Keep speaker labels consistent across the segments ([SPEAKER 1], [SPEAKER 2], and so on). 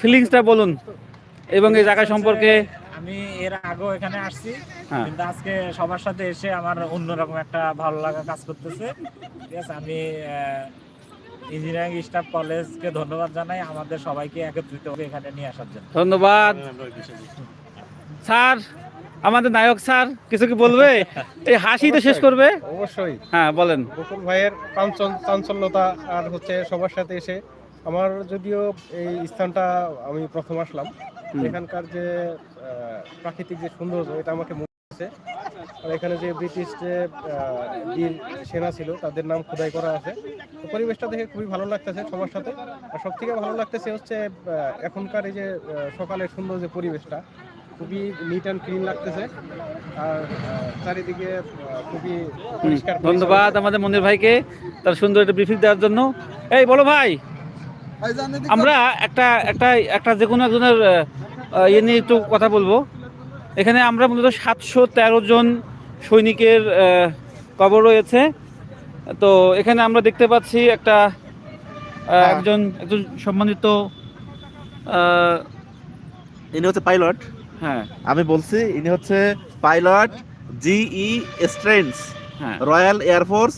[SPEAKER 1] ফিলিংসটা বলুন এবং এই জায়গা সম্পর্কে।
[SPEAKER 2] আমি এর আগেও এখানে আসছি
[SPEAKER 1] হ্যাঁ।
[SPEAKER 2] কিন্তু আজকে সবার সাথে এসে আমার অন্যরকম একটা ভালো লাগা কাজ করতেছে। ঠিক আছে আমি ইঞ্জিনিয়ারিং স্টাফ কলেজকে ধন্যবাদ জানাই আমাদের সবাইকে একত্রিত হবে এখানে নিয়ে আসার জন্য।
[SPEAKER 1] ধন্যবাদ। স্যার আমাদের নায়ক স্যার কিছু কি বলবে? এই হাসি তো শেষ করবে?
[SPEAKER 3] অবশ্যই।
[SPEAKER 1] হ্যাঁ বলেন।
[SPEAKER 3] বকুল ভাইয়ের চাঞ্চল্যতা আর হচ্ছে সবার সাথে এসে আমার যদিও এই স্থানটা আমি প্রথম আসলাম এখানকার যে প্রাকৃতিক যে সৌন্দর্য এটা আমাকে মনে হচ্ছে। আর এখানে যে ব্রিটিশ যে বীর সেনা ছিল তাদের নাম খোদাই করা আছে। পরিবেশটা দেখে খুবই ভালো লাগতেছে সবার সাথে। আর সব থেকে ভালো লাগতেছে হচ্ছে এখনকার এই যে সকালের সুন্দর যে পরিবেশটা খুবই নিট অ্যান্ড ক্লিন লাগতেছে। আর চারিদিকে খুবই পরিষ্কার
[SPEAKER 1] ধন্যবাদ আমাদের মনির ভাইকে তার সুন্দর একটা ব্রিফিং দেওয়ার জন্য। এই বলো ভাই। আমরা একটা একটা একটা যে কোনো একজনের ইয়ে নিয়ে একটু কথা বলব। এখানে আমরা মূলত সাতশো তেরো জন সৈনিকের কবর রয়েছে। তো এখানে আমরা দেখতে পাচ্ছি একটা একজন একজন সম্মানিত
[SPEAKER 4] ইনি হচ্ছে পাইলট।
[SPEAKER 1] হ্যাঁ।
[SPEAKER 4] আমি বলছি ইনি হচ্ছে পাইলট জিই স্ট্রেন্স
[SPEAKER 1] হ্যাঁ।
[SPEAKER 4] Royal air force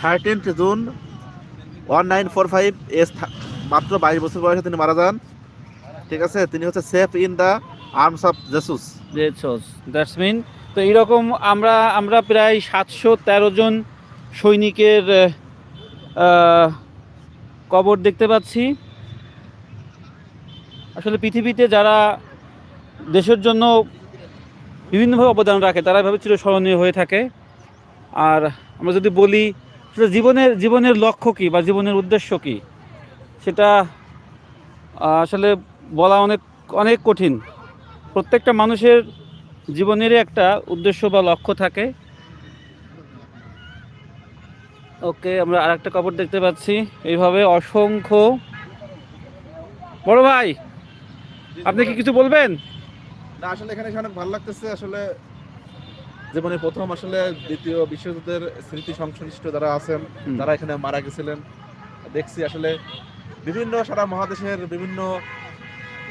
[SPEAKER 4] thirteenth June one nine four five S মাত্র বাইশ বছর বয়সে তিনি মারা যান। ঠিক আছে? তিনি হচ্ছে safe in the arms of Jesus.
[SPEAKER 1] That's mean. তো এইরকম আমরা আমরা প্রায় সাতশো তেরো জন সৈনিকের কবর দেখতে পাচ্ছি। আসলে পৃথিবীতে যারা দেশের জন্য বিভিন্নভাবে অবদান রাখে, তারা এভাবে চিরস্মরণীয় হয়ে থাকে। আর আমরা যদি বলি জীবনের জীবনের লক্ষ্য কী বা জীবনের উদ্দেশ্য কী? সেটা আসলে বলা অনেক অনেক কঠিন। প্রত্যেকটা মানুষের জীবনেরই একটা উদ্দেশ্য বা লক্ষ্য থাকে। ওকে আমরা আরেকটা কাপড় দেখতে পাচ্ছি। এইভাবে অসংখ্য বড় ভাই আপনি কি কিছু বলবেন?
[SPEAKER 4] না আসলে এখানে অনেক ভালো লাগতেছে। আসলে জীবনে প্রথম আসলে দ্বিতীয় বিশ্বযুদ্ধের স্মৃতি সংশ্লিষ্ট যারা আছেন তারা এখানে মারা গেছিলেন দেখছি আসলে বিভিন্ন সারা মহাদেশের বিভিন্ন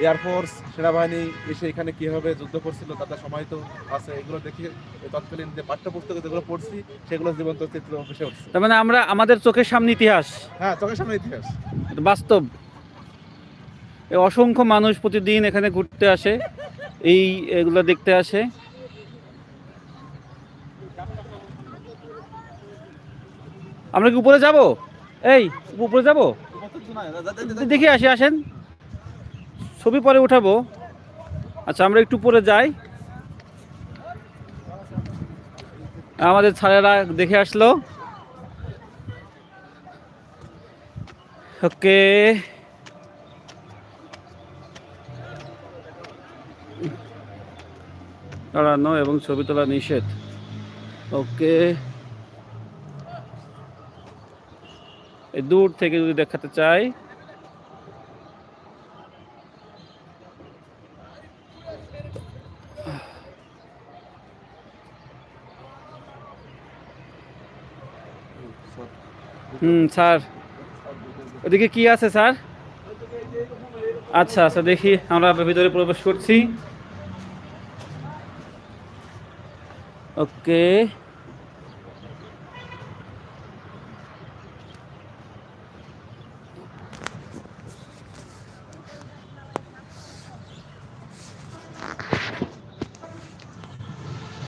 [SPEAKER 4] এয়ারফোর্স সেনাবাহিনী এসে এখানে কীভাবে যুদ্ধ করছিল তাদের সময় তো আছে এগুলো দেখে তৎকালীন যে পাঠ্যপুস্তকে যেগুলো পড়ছি সেগুলো জীবন্ত চিত্র ভেসে উঠছে।
[SPEAKER 1] তার মানে আমরা আমাদের চোখের সামনে ইতিহাস।
[SPEAKER 4] হ্যাঁ চোখের সামনে ইতিহাস।
[SPEAKER 1] বাস্তব। এই অসংখ্য মানুষ প্রতিদিন এখানে ঘুরতে আসে এই এগুলো দেখতে আসে। আমরা কি উপরে যাব? এই উপরে যাব? দেখে আসি, আসেন। ছবি পরে উঠাবো। আচ্ছা আমরা একটু পরে যাই। আমাদের ছাড়েরা দেখে আসলো। ওকে। দাঁড়ানো এবং ছবি তোলা নিষেধ। ওকে এই দূর থেকে যদি দেখাতে চাই। হুম, স্যার। ওদিকে কি আছে, স্যার? আচ্ছা আচ্ছা দেখি, আমরা ভিতরে প্রবেশ করছি। ওকে।